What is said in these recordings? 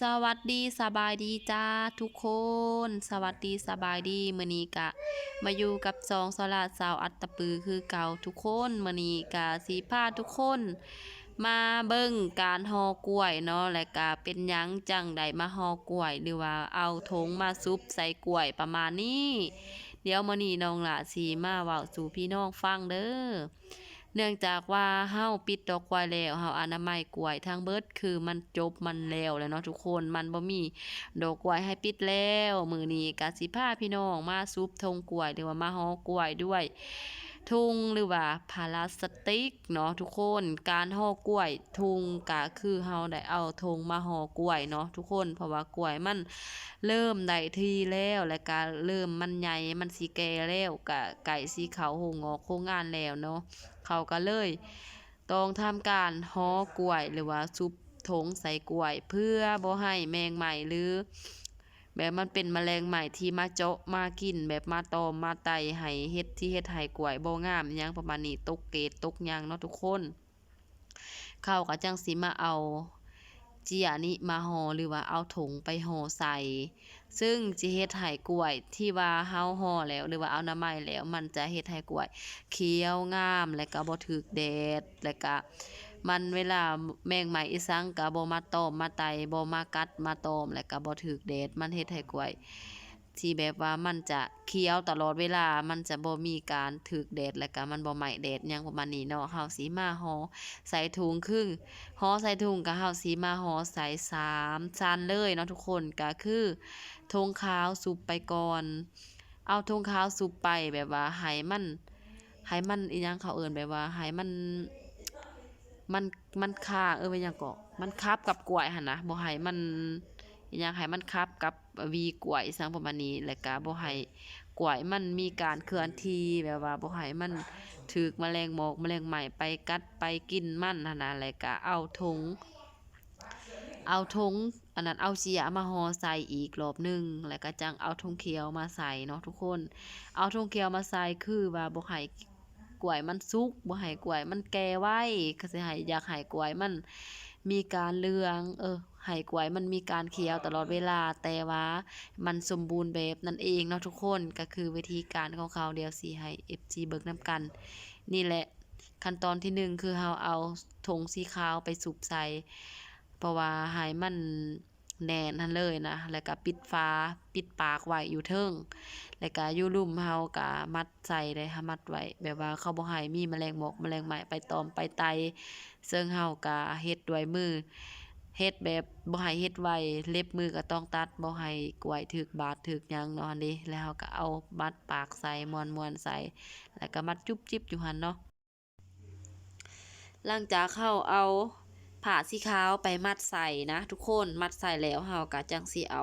สวัสดีสบายดีจ้าทุกคน สวัสดีสบายดีมื้อนี้กะ มาอยู่กับสองสลาดสาวอัตตปือคือเก่าทุกคนมื้อนี้กะสีพาทุกคน มาเบิ่งการห่อกล้วยเนาะและกะเป็นยังจังใดมาห่อกล้วย หรือว่าเอาถงมาซุปใส่กล้วยประมาณนี้ เดี๋ยวมื้อนี้น้องละสีมาเว้าสู่พี่น้องฟังเด้อ เนื่องจากว่าเฮาปิดดอกกล้วยแล้วเฮาอนามัยกล้วยทั้งเบิดคือมันจบมันแล้วแล้วเนาะทุกคนมันบ่มีดอกกล้วยให้ปิดแล้ว มื้อนี้ก็สิพาพี่น้องมาซุปทงกล้วยหรือว่ามาห่อกล้วยด้วย ทุงหรือว่าพลาสติกเนาะทุกคนการห่อกล้วย ทุงก็คือเฮาได้เอาธงมาห่อกล้วยเนาะทุกคนเพราะว่ากล้วยมันเริ่มได้ทีแล้วและก็เริ่มมันใหญ่มันสิแก่แล้วก็ไก่สิเขาโหงอกโคงงานแล้วเนาะเขาก็เลยต้องทำการฮ้อกล้วยหรือว่าซุปถงใส่กล้วยเพื่อบ่ให้แมงใหม่หรือ แบบมันเป็นแมลงใหม่ที่มาเจาะมากิน แบบมาตอมมาไต่ให้เฮ็ดที่เฮ็ดให้กล้วยบ่งามยังประมาณนี้ตกเกรดตกยังเนาะทุกคนเขาก็จังสิมาเอาเจียนี้มาห่อหรือว่าเอาถุงไปห่อใส่ ซึ่งสิเฮ็ดให้กล้วยที่ว่าเฮาห่อแล้วหรือว่าเอาน้ำไม้แล้ว มันจะเฮ็ดให้กล้วยเขียวงามและก็บ่ถึกแดดและก็ มันเวลาแมงไหมอีสังก็บ่มาตอมมาไตบ่มากัดมาตอมและก็บ่ถึกแดดมันเฮ็ดให้กล้วยที่แบบว่ามันจะเขียวตลอดเวลา มันจะบ่มีการถึกแดดและก็มันบ่ไหม้แดดยังประมาณนี้เนาะเฮาสิมาห่อใส่ถุงครึ่งห่อใส่ถุงก็เฮาสิมาห่อใส่สามชั้นเลยเนาะทุกคนก็คือธงขาวสุบไปก่อน เอาธงขาวสุบไปแบบว่าให้มันให้มันอีหยังเขาเอิ้นแบบว่าให้มัน มันมันคาเออว่าหยังก็มันคับกับกล้วยหั่นนะบ่ให้มันอีหยังให้มันคับกับวีกล้วยซังประมาณนี้แล้วก็บ่ให้กล้วยมันมีการเคลื่อนที่แบบว่าบ่ให้มันถูกแมลงหมอกแมลงไหมไปกัดไปกินมันหั่นนะแล้วก็เอาถุงเอาถุงอันนั้นเอาเสียมาห่อใส่อีกรอบหนึง แล้วก็จังเอาถุงเขียวมาใส่เนาะทุกคน เอาถุงเขียวมาใส่คือว่าบ่ให้ กล้วยมันสุกบ่ให้กล้วยมันแก่ไว้ก็สิให้อยากให้กล้วยมันมีการเหลือง เออให้กล้วยมันมีการเขียวตลอดเวลา แต่ว่ามันสมบูรณ์แบบนั่นเองเนาะทุกคนก็คือวิธีการของเขาเดี๋ยวสิให้ FG เบิกนํกัน นี่แหละขั้นตอนที่หนึ่งคือเราเอาถุงสีขาวไปสุบใส่เพราะว่าให้มัน แน่นั่นเลยนะแล้วก็ปิดฝาปิดปากไว้อยู่เทิงแล้วก็อยู่ลุ่มเฮาก็มัดใส่เลยค่ะมัดไว้แบบว่าเขาบ่ให้มีแมลงหมอกแมลงไหม้ไปตอมไปไตซึ่งเฮาก็เฮ็ดด้วยมือเฮ็ดแบบบ่ให้เฮ็ดไว้เล็บมือก็ต้องตัดบ่ให้กวยถึกบาดถึกหยังเนาะหั่นด้แล้วเฮาก็เอามัดปากใส่ม้วนๆใส่แล้วก็มัดจุ๊บจิ๊บอยู่หั่นเนาะหลังจากเฮาเอา ผ้าสีขาวไปมัดใส่นะ ทุกคนมัดใส่แล้วเฮาก็จังสิเอา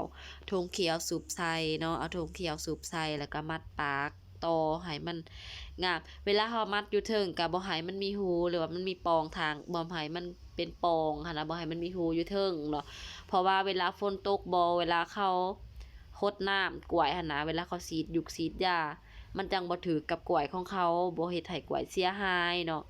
ธงเขียวสูบใส่เนาะเอาธงเขียวสูบใส่แล้วก็มัดปากต่อให้มันงาม เวลาเฮามัดอยู่เทิงก็บ่ให้มันมีรูหรือว่ามันมีปองทางบ่ให้มันเป็นปองหันนะบ่ให้มันมีรูอยู่เทิงเนาะเพราะว่าเวลาฝนตกบ่เวลาเขารดน้ำกล้วยหันนะเวลาเขาฉีดยุกฉีดยามันจังบ่ถูกกับกล้วยของเขาบ่เฮ็ดให้กล้วยเสียหายเนาะ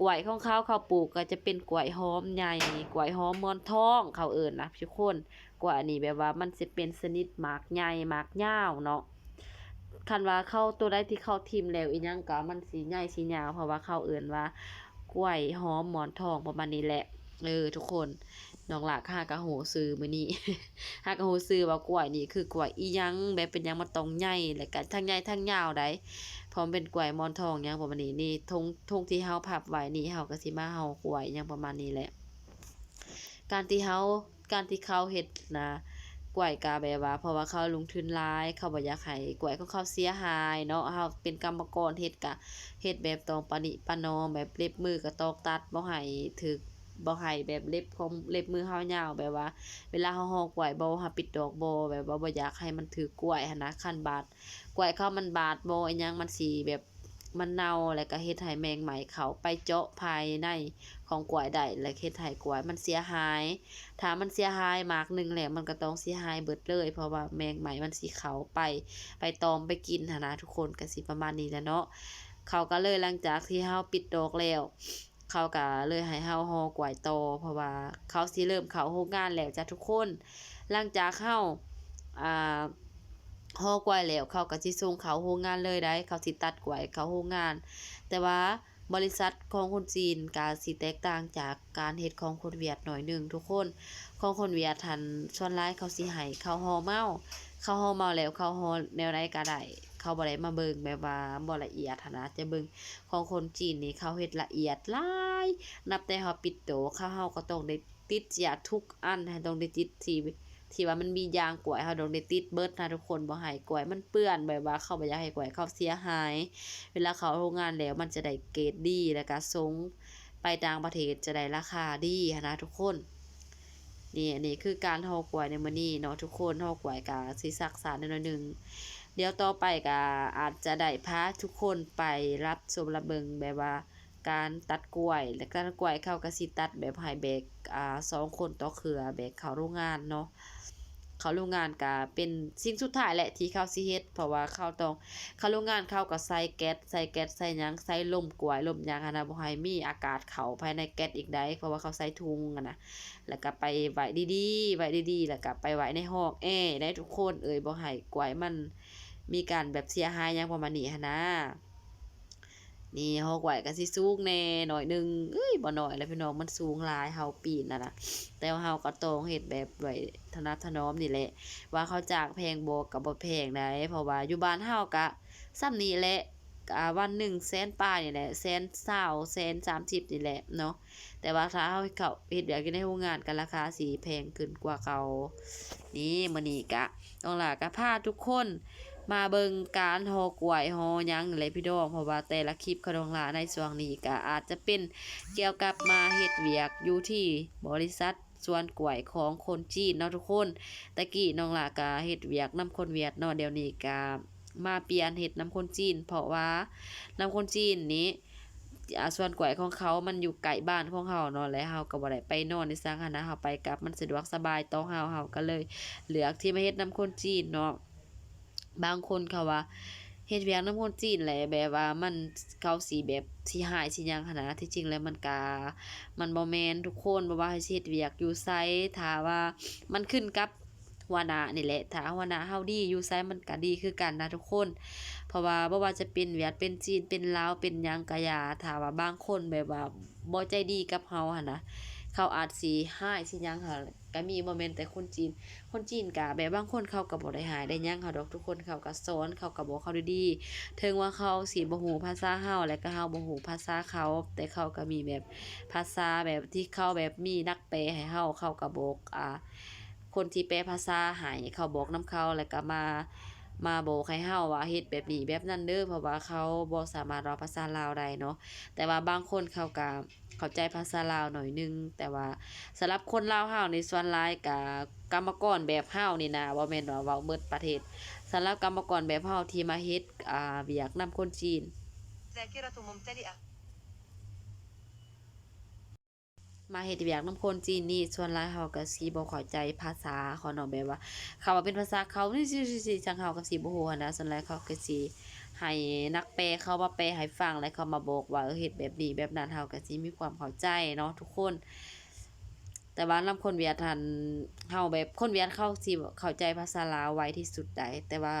กล้วยของเขาเขาปลูกก็จะเป็นกล้วยหอมใหญ่กล้วยหอมมอนทองเขาเอิญนนะทุกคนกล้วยอันนี้แบบว่ามันสิเป็นชนิดหมากใหญ่หมากยาวเนาะคันว่าเข้าตัวไดที่เข้าทิมแล้วอีหยังก็มันสีใหญ่สียาวเพราะว่าเขาเอิ้นว่ากล้วยหอมหมอนทองประมาณนี้แหละ เออทุกคนน้องหลากหากะโหซื้อมือนี้หากะโหซื้อว่ากล้วยนี่คือกล้วยอียังแบบเป็นยังมันต้องใหญ่แล้วก็ทั้งใหญ่ทั้งยาวได้พร้อมเป็นกล้วยมอนทองยังประมาณนี้นี่ทงทงที่เฮาพับไว้นี่เฮาก็สิมาเฮากล้วยยังประมาณนี้แหละ การที่เฮาการที่เขาเฮ็ดนะกล้วยก็แบบว่า เพราะว่าเขาลงทุนหลายเขาบ่อยากให้กล้วยของเขาเสียหายเนาะเฮาเป็นกรรมกรเฮ็ดก็เฮ็ดแบบตรงปะนิปนอมแบบเล็บมือก็ตองตัดบ่ให้ถึก บ่ให้แบบเล็บของเล็บมือเฮายาวแบบว่า เวลาเฮาห่อกล้วยบ่ห้ปิดดอกบ่แบบว่าบ่อยากให้มันถึกกล้วยหันนะคันบาดกล้วยเขามันบาดบ่อิหยังมันสิแบบมันเน่าแล้วก็เฮ็ดให้แมงไหมเขาไปเจาะภายในของกล้วยได้และเฮ็ดให้กล้วยมันเสียหาย ถ้ามันเสียหายมากหนึ่งแหล้วมันก็ต้องเสียหายเบิดเลย เพราะว่าแมงไหมมันสิเขาไปไปตอมไปกินหนนะทุกคนก็สิประมาณนี้แหละเนาะเขาก็เลยหลังจากที่เฮาปิดดอกแล้ว เขาก็เลยให้เฮาฮอกวยต่อเพราะว่าเขาสิเริ่มเขาโรงงานแล้วจ้ะทุกคน หลังจากเฮาอ่าฮอกวยแล้วเขาก็สิส่งเขาโรงงานเลยได้ เขาสิตัดกวยเขาโรงงาน แต่ว่าบริษัทของคนจีนก็สิแตกต่างจากการเฮ็ดของคนเวียดหน่อยหนึ่งทุกคนของคนเวียดหันส่วนหลายเขาสิให้ข้าวห่อเมาเขาวห่อเมาแล้วเขาวห่อแนวใดก็ได้ เขาบ่ได้มาเบิงแบบว่าบ่ละเอียดนะจะเบิงของคนจีนนี่เขาเฮ็ดละเอียดหลายนับแต่เฮาปิดโตข้าวเฮาก็ต้องได้ติดยาทุกอันให้ต้องได้ติดที่ที่ว่ามันมียางกล้วยเฮาต้องได้ติดเบิดนะทุกคนบ่ให้กล้วยมันเปื้อนแบบว่าเขาบ่อยากให้กล้วยเขาเสียหาย เวลาเขาโรงงานแล้วมันจะได้เกรดดีแล้วก็ส่งไปต่างประเทศจะได้ราคาดีนะทุกคนนี่อันนี้คือการห่อกวยในมื้อนี้เนาะทุกคนห่อกวยก็สิซักษาหน่อยๆหนึง ดี๋ยวต่อไปก็อาจจะได้พาทุกคนไปรับชมรับเบิงแบบว่าการตัดกล้วยและการกล้วยเข้าก็สิตัดแบบให้แบกอ่าสองคนต่อเครือแบกเขาโรงงานเนาะเขาโรงงานก็เป็นสิ่งสุดท้ายแหละที่เขาสิเฮ็ดเพราะว่าเขาต้องเขาโรงงานเขาก็ใส่แก๊สใส่แก๊สใส่หยังใส่ลมกล้วยลมหยังหันนะบ่ให้มีอากาศเข้าภายในแก๊สอีกได้เพราะว่าเขาใส่ถุงอะนะแล้วก็ไปไว้ดีๆไว้ดีๆแล้วก็ไปไว้ในห้องแอร์ได้ทุกคนเอ่ยบ่ให้กล้วยมัน มีการแบบเสียหายยังประมาณนี้หั้นะนี่หอกล้วยก็สิสูงแน่หน่อยหนึงเอ้ยบ่หน้อยแล้วพี่น้องมันสูงหลายเฮาปีนน่ะนะแต่ว่าเฮาก็ต้องเฮ็ดแบบไว้ทนัดถนอมนี่แหละ ว่าเขาจางแพงบ่ก็บ่แพงได้เพราะว่าอยู่บ้านเฮาก็ส่ำนี้แหละอ่าวันหนึ่งแสนปลานี่แหละแสนเศร้าแสนสามสิบนี่แหละเนาะแต่ว่าถ้าเฮาเขาเฮ็ดเวียกอยู่ในโรงงานก็ราคาสิแพงขึ้นกว่าเก่านี่มื้อนี้ก็ต้องล่ะก็พาทุกคน มาเบิ่งการหอกล้วยหอยังนี่แหละพี่น้องเพราะว่าแต่ละคลิปของน้องหลาในช่วงนี้ก็อาจจะเป็นเกี่ยวกับมาเฮ็ดเวียกอยู่ที่บริษัทส่วนกล้วยของคนจีนเนาะทุกคนตะกี้น้องหลาก็เฮ็ดเวียกนำคนเวียดเนาะเดี๋ยวนี้ก็มาเปลี่ยนเฮ็ดนำคนจีน เพราะว่านำคนจีนนี้ส่วนกล้วยของเขามันอยู่ใกล้บ้านของเฮาเนาะและเฮาก็บ่ได้ไปนอนในสังหันะเฮาไปกลับมันสะดวกสบายต่อเฮาเฮาก็เลยเลือกที่มาเฮ็ดนำคนจีนเนาะ บางคนเขาว่าเฮ็ดเวียกน้ำคนจีนแหละแบบว่ามันเขาสิแบบสิหายสิหยังหันนะที่จริงแล้วมันก็มันบ่แมนทุกคนบ่ว่าให้เฮ็ดเวียกอยู่ไสถ้าว่ามันขึ้นกับหัวหน้านี่แหละถ้าหัวหน้าเฮาดีอยู่ไสมันก็ดีคือกันนะทุกคน เพราะว่าบ่ว่าจะเป็นเวียดเป็นจีนเป็นลาวเป็นหยังก็อย่าถ้าว่าบางคนแบบว่าบ่ใจดีกับเฮาหั่นนะ เขาอาจสิร้ายสิยังหั้นก็มีบ่แม่นแต่คนจีน คนจีนก็แบบบางคนเขาก็บ่ได้หายได้ยังเฮาดอกทุกคนเขาก็สอนเขาก็บอกเขาดีๆถึงว่าเขาสิบ่ฮู้ภาษาเฮาและก็เฮาบหูภาษาเขา แต่เขาก็มีแบบภาษาแบบที่เขาแบบมีนักแปลให้เฮาเขาก็บอกอ่าคนที่แปลภาษาให้เขาบอกน้ำเขาแล้วก็มา มาบอกใครเฮาว่าเฮ็ดแบบนี้แบบนั้นเด้อเพราะว่าเขาบ่สามารถเว้าภาษาลาวได้เนาะแต่ว่าบางคนเขาก็เข้าใจภาษาลาวหน่อยนึง แต่ว่าสำหรับคนลาวเฮาในส่วนหลายก็กรรมกรแบบเฮานี่นะบ่แม่นว่าเว้าเบิดประเทศสำหรับกรรมกรแบบเฮาที่มาเฮ็ดอ่าเวียกนำคนจีน มาเฮ็ดเวียกนำคนจีนนี่ส่วนหลายเขาก็สิบ่เข้าใจภาษาเขาเนาะแบบว่าเขาว่าเป็นภาษาเขานี่สิๆจังเขาก็สิบ่ฮู้หั้นะส่วนหลายเขาก็สิให้นักแปลเขามาแปลให้ฟังแล้วเขามาบอกว่าเออเฮ็ดแบบนี้แบบนั้นเขาก็สิมีความเข้าใจเนาะทุกคน แต่ว่านำคนเวียดหันเฮาแบบคนเวียดเขาสิเข้าใจภาษาลาวไวที่สุดได้แต่ว่า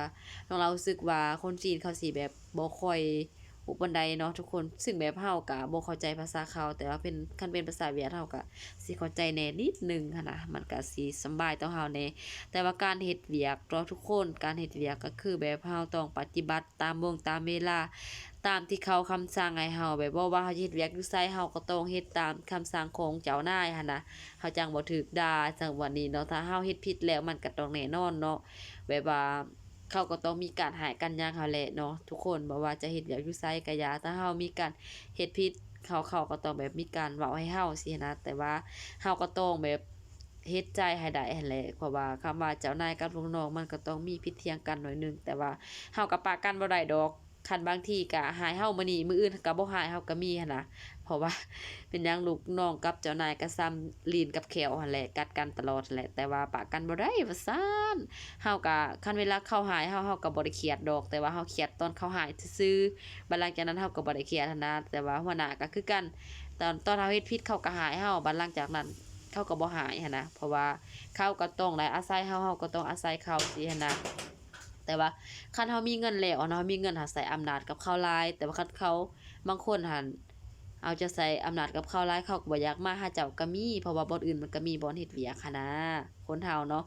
เรารู้สึกว่าคนจีนเขาสิแบบบ่ค่อย ฮู้ปนใดเนาะทุกคนซึ่งแบบเฮาก็บ่เข้าใจภาษาเขา แต่ว่าเป็นคันเป็นภาษาเวียดเฮาก็สิเข้าใจแน่นิดนึงหั้นนะมันก็สิสบายต่อเฮาแน่แต่ว่าการเฮ็ดเวียกเนาะทุกคนการเฮ็ดเวียกก็คือแบบเฮาต้องปฏิบัติตามวงตามเวลาตามที่เขาคำสั่งให้เฮาแบบบ่ว่าเฮาเฮ็ดเวียกอยู่ไสเฮาก็ต้องเฮ็ดตามคำสั่งของเจ้านายหันนะเฮาจังบ่ถูกด่าจังวันนี้เนาะถ้าเฮาเฮ็ดผิดแล้วมันก็ต้องแน่นอนเนาะแบบว่า เขาก็ต้องมีการหายกันยางเขาแหละเนาะทุกคนบ่ว่าจะเห็ดเวียกอยู่ไซก็อย่าถ้าเฮามีการเห็ดพิษเขาเขาก็ต้องแบบมีการเว้าให้เฮาสินะแต่ว่าเฮาก็ต้องแบบเฮ็ดใจให้ได้แหละเพราะว่าคำว่าเจ้านายกับลูกน้องมันก็ต้องมีพิษเทียงกันหน่อยหนึงแต่ว่าเฮากับปะกันบ่ได้ดอก คันบางทีก็หายเฮามื้อนี้มื้ออื่นก็บ่หายเฮาก็มีหันนะเพราะว่าเป็นยังลูกน้องกับเจ้านายก็ซ้ำลีนกับแขวหั่นแหละกัดกันตลอดแหละแต่ว่าปะกันบ่ได้ว่าซั่นเฮาก็คันเวลาเข้าหายเฮาเฮาก็บ่ได้เครียดดอก แต่ว่าเฮาเครียดตอนเข้าหายซื่อๆบัดหลังจากนั้นเฮาก็บ่ได้เครียดหั้นนะแต่ว่าหัวหน้าก็คือกันตอนตอนเฮาเฮ็ดผิดเขาก็หายเฮาบัดหลังจากนั้นเขาก็บ่หายหันนะเพราะว่าเขาก็ต้องได้อาศัยเฮาเฮาก็ต้องอาศัยเขาสิหันนะ แต่ว่าคันเฮามีเงินแล้วเนาะมีเงินหาใส่อำนาจกับเขาลาย แต่ว่าคันเขาบางคนหันเอาจะใส่อำนาจกับเขาลายเขาก็บ่อยากมาหาเจ้าก็มีเพราะว่าบ่อนอื่นมันก็มีบ่อนเฮ็ดเวียกหันะคนเฮาเนาะ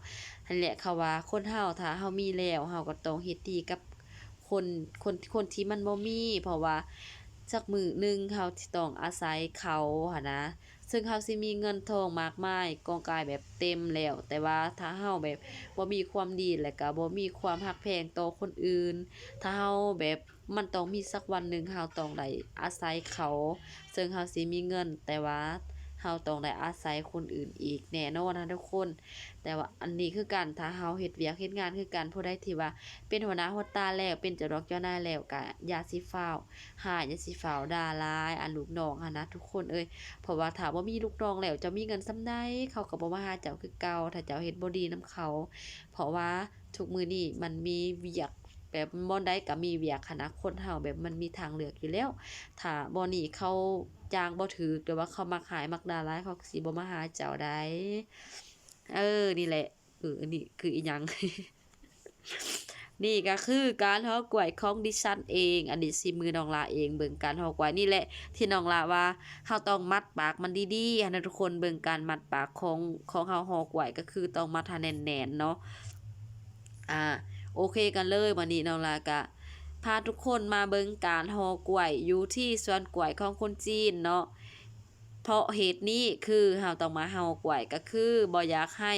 นั่นแหละเขาว่าคนเฮาถ้าเฮามีแล้วเฮาก็ต้องเฮ็ดดีกับคนคนคนที่มันบ่มี เพราะว่าสักมือหนึงเฮาต้องอาศัยเขาหันนะ ซึ่งเขาสิมีเงินทองมากมายกองกายแบบเต็มแล้ว แต่ว่าถ้าเฮาแบบบ่มีความดีและก็บ่มีความฮักแพงต่อคนอื่น ถ้าเฮาแบบมันต้องมีสักวันหนึ่งเฮาต้องได้อาศัยเขา ซึ่งเฮาสิมีเงินแต่ว่า เฮาต้องได้อาศัยคนอื่นอีกแน่นอนนะทุกคน แต่ว่าอันนี้คือการถ้าเฮาเฮ็ดเวียกเฮ็ดงานคือการผู้ใดที่ว่า เป็นหัวหน้าหัวตาแล้วเป็นเจ้าดอกเจ้านายแล้วก็อย่าสิฟ้าวหายาสิฟ้าวดาร้ายอันลูกน้องหันะทุกคนเอ้ยเพราะว่าถามว่ามีลูกน้องแล้วจะมีเงินส่ำใดเขาก็บ่มาหาเจ้าคือเก่าถ้าเจ้าเฮ็ดบ่ดีนํเขา เพราะว่าทุกมือนี้มันมีเวียก แบบบ่ได้ก็มีเวียกหั้นะคนเฮาแบบมันมีทางเลือกอยู่แล้ว ถ้าบ่นี้เขาจ้างบ่ถูกหรือว่าเขามักหายมักดาร้ายเขาสิบ่มาหาเจ้าได้เออนี่แหละเอออันนี้คืออีหยังนี่ก็คือการฮอกล้วยของดิฉันเอง อันนี้สิมือน้องลาเองเบิ่งการฮอกล้วยนี่แหละที่น้องลาว่าเฮาต้องมัดปากมันดีๆนะทุกคนเบิ่งการมัดปากของของเฮาฮอกล้วยก็คือต้องมัดให้แน่นๆเนาะอ่า โอเคกันเลยวันนี้น้องลาก็พาทุกคนมาเบิงการฮอกล้วยอยู่ที่สวนกล้วยของคนจีนเนาะเพราะเหตุนี้คือเฮาต้องมาฮอกล้วยก็คือบ่อยากให้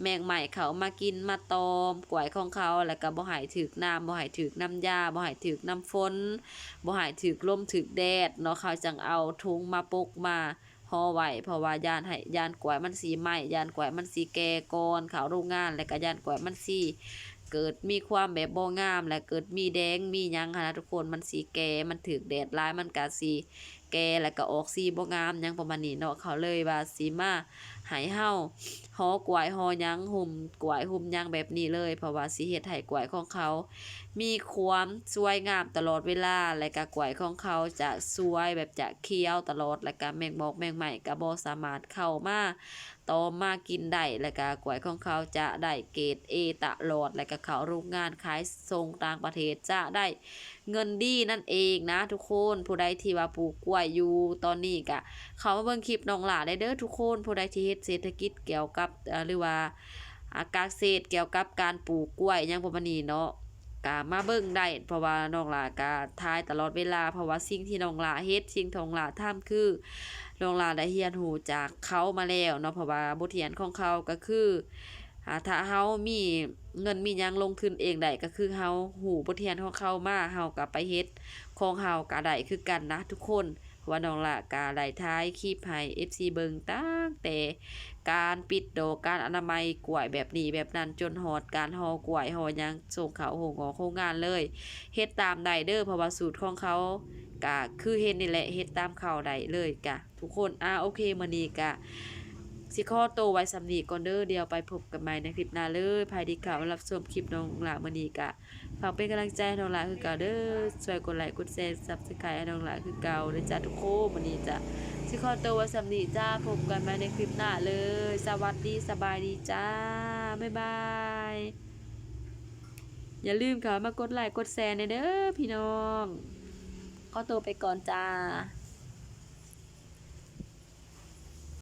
แมงใหม่เขามากินมาตอมกล้วยของเขาแล้วก็บ่ให้ถึกน้ำบ่ให้ถึกน้ำยาบ่ให้ถึกน้ำฝนบ่ให้ถึกลมถึกแดดเนาะเขาจังเอาถุงมาปกมาห่อไว้เพราะว่ายานให้ยานกล้วยมันสิไหม้ยานกล้วยมันสิแก่ก่อนเขาโรงงานแล้วก็ยานกล้วยมันสิ เกิดมีความแบบบ่งาม และเกิดมีแดงมียังหั้นะทุกคนมันสิแก่มันถึกแดดร้ายมันก็สิแก่แล้วก็ออกสีบ่งามยังประมาณนี้เนาะเขาเลยว่าสิมาให้เฮาหอกวยหอยังหุ่มกวยหุ่มยังแบบนี้เลย เพราะว่าสิเฮ็ดให้กวยของเขา มีความสวยงามตลอดเวลาและก็กวยของเขาจะสวยแบบจะเคี้ยวตลอดและก็แมงบอกแมงใหม่ก็บ่สามารถเข้ามา ต่อมากินได้และก็กล้วยของเขาจะได้เกรด A ตลอดและก็เขาโรงงานขายส่งต่างประเทศจะได้เงินดีนั่นเองนะ ทุกคนผู้ใดที่ว่าปลูกกล้วยอยู่ตอนนี้ก็เขามาเบิ่งคลิปน้องหลาได้เด้อทุกคนผู้ใดที่เฮ็ดเศรษฐกิจเกี่ยวกับอ่อหรือว่าอาการเกษเกี่ยวกับการปลูกกล้วยยังประมาณนี้เนาะก็มาเบิ่งได้เพราะว่าน้องหลาก็ทายตลอดเวลาเพราะว่าสิ่งที่น้องหลาเฮ็ดสิ่งทองหลาทำคือ น้องลาได้เฮียนหูจากเขามาแล้วเนาะเพราะว่าบทเรียนของเขาก็คือถ้าเฮามีเงินมียังลงทุนเองได้ก็คือเฮาหูบทเรียนของเขามาเฮาก็ไปเฮ็ดของเฮาก็ได้คือกันนะทุกคน ว่าน้องละกาไหลท้ายคีบให้ FC เบิงตั้งแต่การปิดโดกการอนามัยกล้วยแบบนี้แบบนั้นจนหอดการหอกล้วยหอยังส่งเขาหงอโครงงานเลยเฮ็ดตามไดเด้อเพราะว่าสูตรของเขากะคือเฮ็ดนี่แหละเฮ็ดตามเขาได้เลยกะ ทุกคนอ่าโอเคมานี่กะ สิขอโตวไว้สำนีก่อนเด้อเดียวไปพบกันใหม่ในคลิปหน้าเลยภายดีข่าวรับชมคลิปน้องหลามือนี้กะฝากเป็นกำลังใจน้องหลาคือเก่าเด้อช่วยกดไลค์กดแชร์ซับสไครต์น้องหลาคือเก่าเด้อจ้าทุกคนวันนี้จ้ะสิขอตัวไว้สำนีจ้าพบกันใหม่ในคลิปหน้าเลย สวัสดีสบายดีจ้าบ๊ายบายอย่าลืมค่ะมากดไลค์กดแชร์ในเด้อพี่น้องขอตัวไปก่อนจ้า